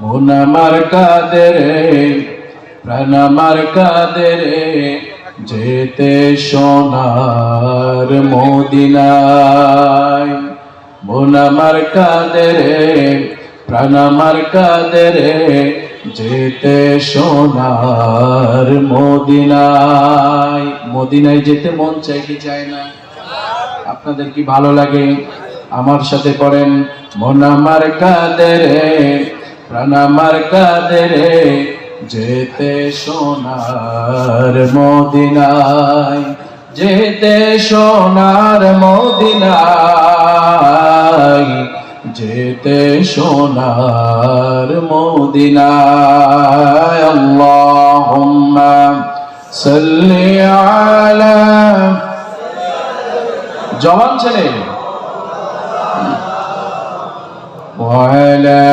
মন আমার কাদের প্রাণ আমার কাদের যেতে সোনার মদিনায়। মন আমার কাদের প্রাণ আমার কাদের যেতে সোনার মদিনায়। মদিনায় যেতে মন চাই কি চায় না? আপনাদের কি ভালো লাগে? আমার সাথে পড়েন মন আমার কাদের প্রাণ আমার কাদের যেতে সোনার মদিনায়, যেতে সোনার মদিনায়, যেতে সোনার মদিনায়। আল্লাহুম্মা সাল্লি আলা জওয়ান ছেলে وعلى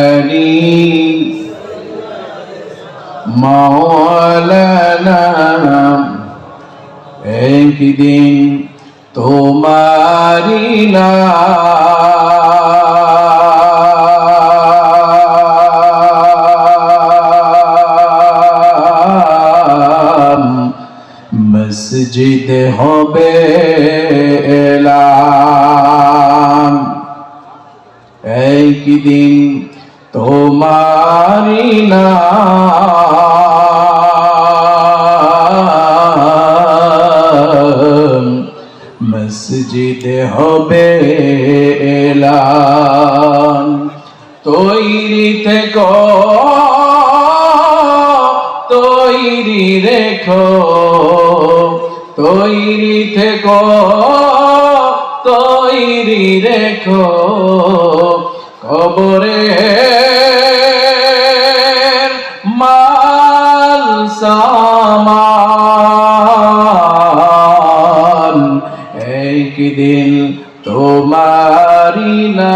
آل مولانا একদিন তোমারি নাম মসজিদ হবে এলাম একদিন তোমারি নাম মসজিদ হবে এলান তৈরি থেকে তৈরি রেখো তৈরি থেকে তৈরি রেখো। কবরে মাল সামান। একদিন তোমারি নাম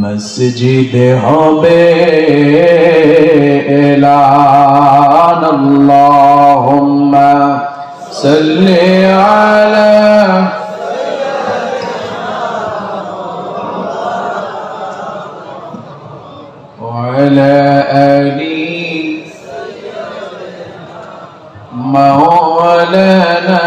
মসজিদ হবে এলান আল্লাহুম্মা সাল্লি আলা وعلى آل مولانا